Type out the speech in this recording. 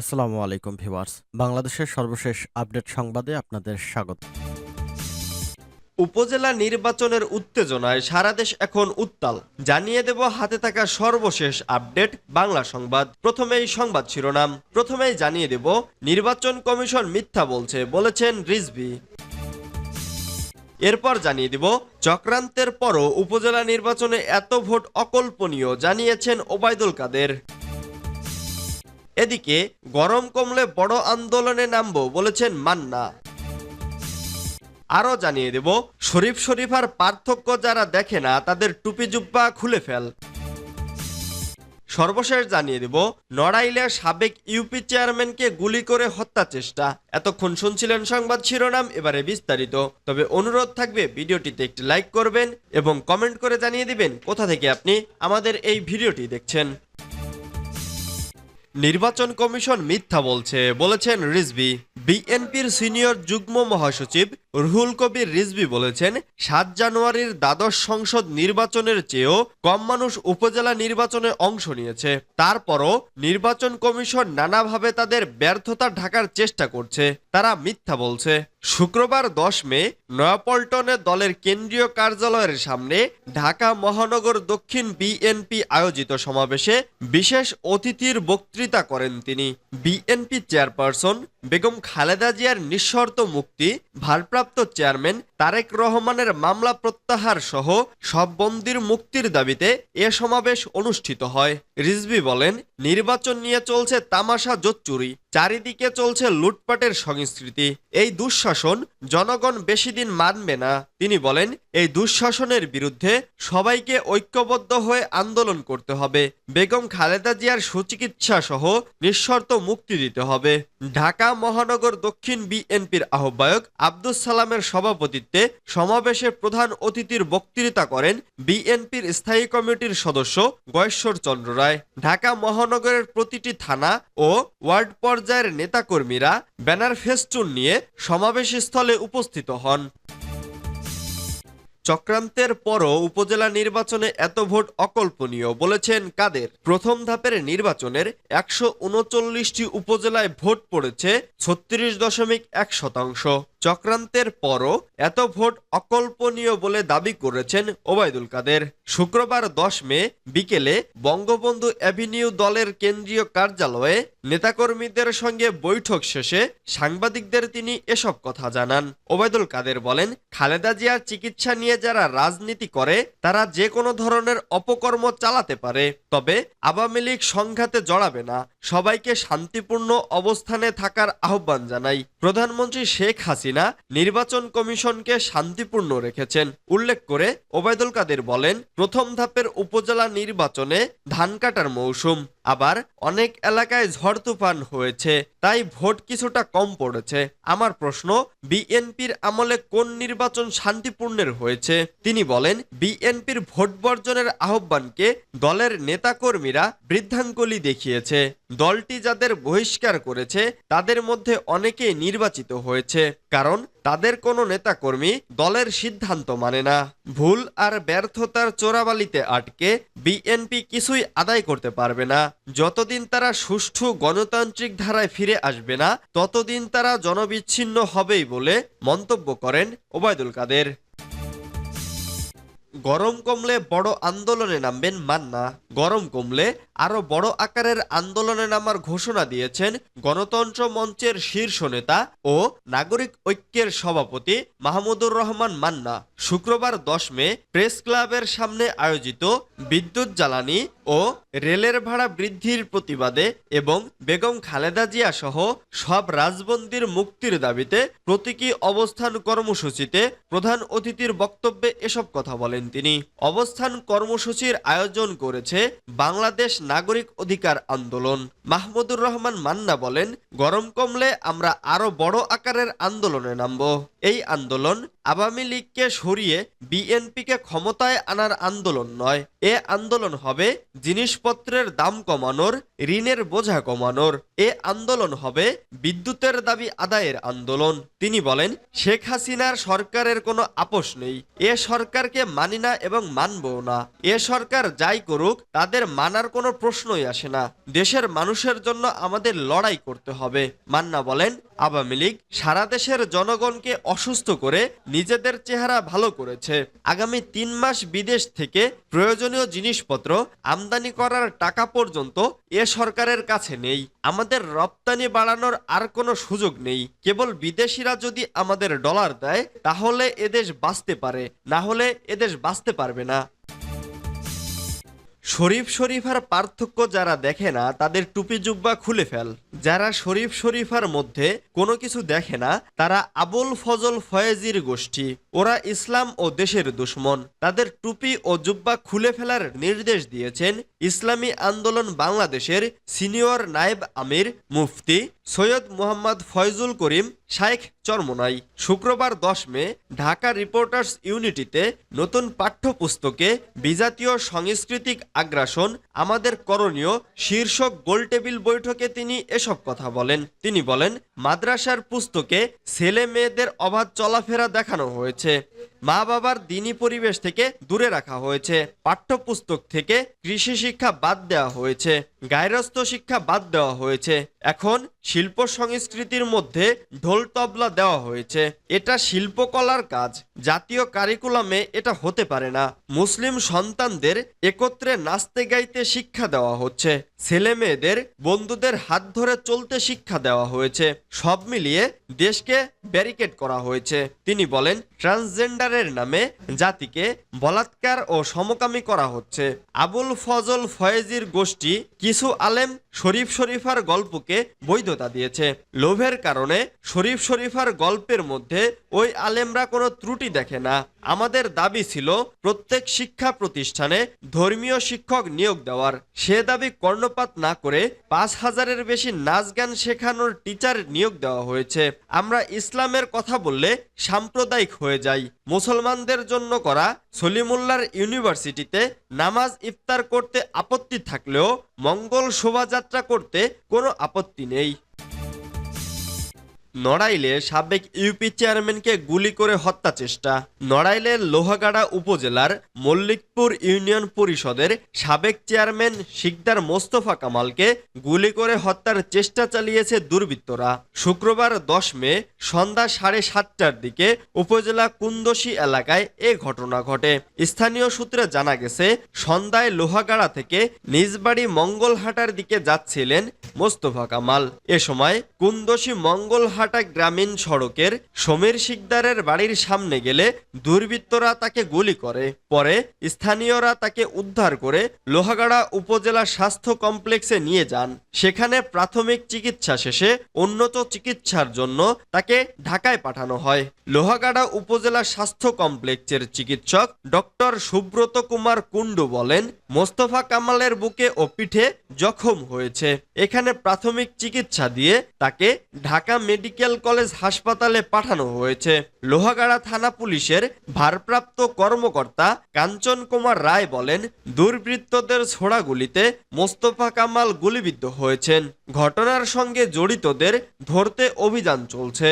আসসালামু আলাইকুম ভিউয়ার্স। বাংলাদেশের সর্বশেষ আপডেট সংবাদে আপনাদের স্বাগত। উপজেলা নির্বাচনের উত্তেজনায় সারা দেশ এখন উত্তাল। জানিয়ে দেব হাতে থাকা সর্বশেষ আপডেট বাংলা সংবাদ। প্রথমেই সংবাদ শিরোনাম। প্রথমেই জানিয়ে দেব, নির্বাচন কমিশন মিথ্যা বলছে বলেছেন রিজভি। এরপর জানিয়ে দিব, চক্রান্তের পরও উপজেলা নির্বাচনে এত ভোট অকল্পনীয়, জানিয়েছেন ওবায়দুল কাদের। এদিকে গরম কমলে বড় আন্দোলনে নামবো বলেছেন মান্না। আরও জানিয়ে দেব, শরীফ শরীফার পার্থক্য যারা দেখে না, তাদের টুপি জুব্বা খুলে ফেল। সর্বশেষ জানিয়ে দেব নড়াইলের সাবেক ইউপি চেয়ারম্যানকে গুলি করে হত্যা চেষ্টা। এতক্ষণ শুনছিলেন সংবাদ শিরোনাম, এবারে বিস্তারিত। তবে অনুরোধ থাকবে, ভিডিওটিতে একটি লাইক করবেন এবং কমেন্ট করে জানিয়ে দিবেন কোথা থেকে আপনি আমাদের এই ভিডিওটি দেখছেন। নির্বাচন কমিশন মিথ্যা বলছে, বলেছেন রিজবি বিএনপির সিনিয়র যুগ্ম মহাসচিব রুহুল কবির রিজবি বলেছেন, সাত জানুয়ারির দ্বাদশ সংসদ নির্বাচনের চেয়েও কম মানুষ উপজেলা নির্বাচনে অংশ নিয়েছে। তারপরও নির্বাচন কমিশন নানাভাবে তাদের ব্যর্থতা ঢাকার চেষ্টা করছে, তারা মিথ্যা বলছে। শুক্রবার দশ মে নয়াপল্টনে দলের কেন্দ্রীয় কার্যালয়ের সামনে ঢাকা মহানগর দক্ষিণ বিএনপি আয়োজিত সমাবেশে বিশেষ অতিথির বক্তৃতা করেন তিনি। বিএনপি চেয়ারপারসন বেগম খালেদা জিয়ার নিঃশর্ত মুক্তি, ভারপ্রাপ্ত চেয়ারম্যান তারেক রহমানের মামলা প্রত্যাহার সহ সব বন্দির মুক্তির দাবিতে এ সমাবেশ অনুষ্ঠিত হয়। রিজভি বলেন, নির্বাচন নিয়ে চলছে তামাশা জোচ্চুরি, চারিদিকে চলছে লুটপাটের সংস্কৃতি। এই দুঃশাসন John জনগণ বেশি দিন মানবে না। তিনি বলেন, এই দুঃশাসনের বিরুদ্ধে সবাইকে ঐক্যবদ্ধ হয়ে আন্দোলন করতে হবে। বেগম খালেদা জিয়ার সুচিকিৎসা সহ নিঃশর্ত মুক্তি দিতে হবে। ঢাকা মহানগর দক্ষিণ বিএনপির আহ্বায়ক আব্দুস সালামের সভাপতিত্বে সমাবেশে প্রধান অতিথির বক্তৃতা করেন বিএনপির স্থায়ী কমিটির সদস্য গয়েশ্বর চন্দ্র রায়। ঢাকা মহানগরের প্রতিটি থানা ও ওয়ার্ড পর্যায়ের নেতাকর্মীরা ব্যানার ফেস্টুন নিয়ে সমাবেশস্থলে উপস্থিত হন। চক্রান্তের পরও উপজেলা নির্বাচনে এত ভোট অকল্পনীয় বলেছেন কাদের। প্রথম ধাপের নির্বাচনের একশো উনচল্লিশটি উপজেলায় ভোট পড়েছে ছত্রিশ দশমিক এক শতাংশ। চক্রান্তের পরও এত ভোট অকল্পনীয় বলে দাবি করেছেন ওবায়দুল কাদের। শুক্রবার দশ মে বিকেলে বঙ্গবন্ধু অ্যাভিনিউ দলের কেন্দ্রীয় কার্যালয়ে নেতাকর্মীদের সঙ্গে বৈঠক শেষে সাংবাদিকদের তিনি এসব কথা জানান। ওবায়দুল কাদের বলেন, খালেদা জিয়ার চিকিৎসা নিয়ে যারা রাজনীতি করে, তারা যে কোনো ধরনের অপকর্ম চালাতে পারে, তবে আওয়ামী লীগ সংঘাতে জড়াবে না। সবাইকে শান্তিপূর্ণ অবস্থানে থাকার আহ্বান জানাই। প্রধানমন্ত্রী শেখ হাসিনা নির্বাচন কমিশনকে শান্তিপূর্ণ রেখেছেন। উল্লেখ করে ওবায়দুল কাদের বলেন, প্রথম ধাপের উপজেলা নির্বাচনে ধান কাটার মৌসুম। আবার অনেক এলাকায় ঝড় তুফান হয়েছে, তাই ভোট কিছুটা কম পড়েছে। আমার প্রশ্ন, বিএনপির আমলে কোন নির্বাচন শান্তিপূর্ণের হয়েছে? তিনি বলেন, বিএনপির ভোট বর্জনের আহ্বানকে দলের নেতাকর্মীরা বৃদ্ধাঙ্গুলি দেখিয়েছে। দলটি যাদের বহিষ্কার করেছে, তাদের মধ্যে অনেকেই নির্বাচিত হয়েছে। কারণ তাদের কোনো নেতাকর্মী দলের সিদ্ধান্ত মানে না। ভুল আর ব্যর্থতার চোরাবালিতে আটকে বিএনপি কিছুই আদায় করতে পারবে না। যতদিন তারা সুষ্ঠু গণতান্ত্রিক ধারায় ফিরে আসবে না, ততদিন তারা জনবিচ্ছিন্ন হবেই বলে মন্তব্য করেন ওবায়দুল কাদের। গরম কমলে বড় আন্দোলনে নামবেন মান্না। গরম কমলে আরও বড় আকারের আন্দোলনে নামার ঘোষণা দিয়েছেন গণতন্ত্র মঞ্চের শীর্ষ নেতা ও নাগরিক ঐক্যের সভাপতি মাহমুদুর রহমান মান্না। শুক্রবার দশ মে প্রেস ক্লাবের সামনে আয়োজিত বিদ্যুৎ জ্বালানি ও রেলের ভাড়া বৃদ্ধির প্রতিবাদে এবং বেগম খালেদা জিয়া সহ সব রাজবন্দির মুক্তির দাবিতে প্রতীকী অবস্থান কর্মসূচিতে প্রধান অতিথির বক্তব্যে এসব কথা বলেন তিনি, অবস্থান কর্মসূচির আয়োজন করেছে বাংলাদেশ নাগরিক অধিকার আন্দোলন। মাহমুদুর রহমান মান্না বলেন, গরম কমলে আমরা আরও বড় আকারের আন্দোলনে নামব। এই আন্দোলন আওয়ামী লীগকে সরিয়ে বিএনপিকে ক্ষমতায় আনার আন্দোলন নয় এ আন্দোলন হবে জিনিসপত্রের দাম কমানোর, ঋণের বোঝা কমানোর। এ আন্দোলন হবে বিদ্যুতের দাবি আদায়ের আন্দোলন। তিনি বলেন, শেখ হাসিনার সরকারের কোনো আপোষ নেই। এ সরকারকে মানি না এবং মানবও না। এ সরকার যাই করুক, তাদের মানার কোনো প্রশ্নই আসে না। দেশের মানুষের জন্য আমাদের লড়াই করতে হবে। মান্না বলেন, আওয়ামী লীগ সারা দেশের জনগণকে অসুস্থ করে নিজেদের চেহারা ভালো করেছে। আগামী তিন মাস বিদেশ থেকে প্রয়োজনীয় জিনিসপত্র আমদানি করার টাকা পর্যন্ত এ সরকারের কাছে নেই। আমাদের রপ্তানি বাড়ানোর আর কোনো সুযোগ নেই। কেবল বিদেশিরা যদি আমাদের ডলার দেয়, তাহলে এদেশ বাঁচতে পারে, না হলে এদেশ বাঁচতে পারবে না। শরীফ শরীফার পার্থক্য যারা দেখে না, তাদের টুপি জুব্বা খুলে ফেল। যারা শরীফ শরীফার মধ্যে কোনো কিছু দেখে না, তারা আবুল ফজল ফয়েজির গোষ্ঠী। ওরা ইসলাম ও দেশের দুশ্মন। তাদের টুপি ও জুব্বা খুলে ফেলার নির্দেশ দিয়েছেন ইসলামী আন্দোলন বাংলাদেশের সিনিয়র নায়েব আমির মুফতি সৈয়দ মোহাম্মদ ফয়জুল করিম শাইখ চরমোনাই শুক্রবার দশ মে ঢাকা রিপোর্টার্স ইউনিটিতে নতুন পাঠ্যপুস্তকে বিজাতীয় সাংস্কৃতিক আগ্রাসন, আমাদের করণীয় শীর্ষক গোলটেবিল বৈঠকে তিনি এসব কথা বলেন। তিনি বলেন, মাদ্রাসার পুস্তকে ছেলে মেয়েদের অবাধ চলাফেরা দেখানো হয়েছে। মা বাবার দিনী পরিবেশ থেকে দূরে রাখা হয়েছে। পাঠ্যপুস্তক থেকে কৃষি শিক্ষা বাদ দেওয়া হয়েছে। গায়রস্থ শিক্ষা বাদ দেওয়া হয়েছে। এখন শিল্প সংস্কৃতির মধ্যে ঢোল তবলা দেওয়া হয়েছে। এটা শিল্পকলার কাজ। জাতীয় কারিকুলামে এটা হতে পারে না। মুসলিম সন্তানদের একত্রে নাচতে গাইতে শিক্ষা দেওয়া হচ্ছে। ছেলে মেয়েদের বন্ধুদের হাত ধরে চলতে শিক্ষা দেওয়া হয়েছে। সব মিলিয়ে দেশকে ব্যারিকেড করা হয়েছে। তিনি বলেন, ট্রান্সজেন্ডারের নামে জাতিকে বলাৎকার ও সমকামী করা হচ্ছে। আবুল ফজল ফয়েজির গোষ্ঠী কিছু আলেম শরীফ শরীফার গল্পকে বৈধতা দিয়েছে। লোভের কারণে শরীফ শরীফার গল্পের মধ্যে ওই আলেমরা কোনো ত্রুটি দেখে না। আমাদের দাবি ছিল প্রত্যেক শিক্ষা প্রতিষ্ঠানে ধর্মীয় শিক্ষক নিয়োগ দেওয়ার। সে দাবি কর্ণপাত না করে পাঁচ হাজারের বেশি নাচ গান শেখানোর টিচার নিয়োগ দেওয়া হয়েছে। আমরা ইসলামের কথা বললে সাম্প্রদায়িক হয়ে যাই। মুসলমানদের জন্য করা সলিমুল্লার ইউনিভার্সিটিতে নামাজ ইফতার করতে আপত্তি থাকলেও মঙ্গল শোভাযাত্রা করতে কোনো আপত্তি নেই। নড়াইলে সাবেক ইউপি চেয়ারম্যানকে গুলি করে হত্যা চেষ্টা। নড়াইলের লোহাগাড়া উপজেলার মল্লিকপুর ইউনিয়ন পরিষদের সাবেক চেয়ারম্যান শিকদার মোস্তফা কামালকে গুলি করে হত্যার চেষ্টা চালিয়েছে দুর্বৃত্তরা। শুক্রবার দশ মে সন্ধ্যা সাড়ে সাতটার দিকে উপজেলা কুন্দসী এলাকায় এ ঘটনা ঘটে। স্থানীয় সূত্রে জানা গেছে, সন্ধ্যায় লোহাগাড়া থেকে নিজ বাড়ি মঙ্গলহাটার দিকে যাচ্ছিলেন মোস্তফা কামাল। এ সময় কুন্দসী মঙ্গলহাটা গ্রামীণ সড়কের সমীর শিকদারের বাড়ির সামনে গেলে দুর্বৃত্তরা তাকে গুলি করে। পরে স্থানীয়রা তাকে উদ্ধার করে লোহাগাড়া উপজেলা স্বাস্থ্য কমপ্লেক্সে নিয়ে যান। সেখানে প্রাথমিক চিকিৎসা শেষে উন্নত চিকিৎসার জন্য তাকে ঢাকায় পাঠানো হয়। লোহাগাড়া উপজেলা স্বাস্থ্য কমপ্লেক্সের চিকিৎসক ডক্টর সুব্রত কুমার কুণ্ডু বলেন মোস্তফা কামালের বুকে ও পিঠে জখম হয়েছে। এখানে প্রাথমিক চিকিৎসা দিয়ে তাকে ঢাকা মেডিকেল কলেজ হাসপাতালে পাঠানো হয়েছে। লোহাগাড়া থানা পুলিশের ভারপ্রাপ্ত কর্মকর্তা কাঞ্চন কুমার রায় বলেন, দুর্বৃত্তদের ছোড়াগুলিতে মোস্তফা কামাল গুলিবিদ্ধ হয়েছেন। ঘটনার সঙ্গে জড়িতদের ধরতে অভিযান চলছে।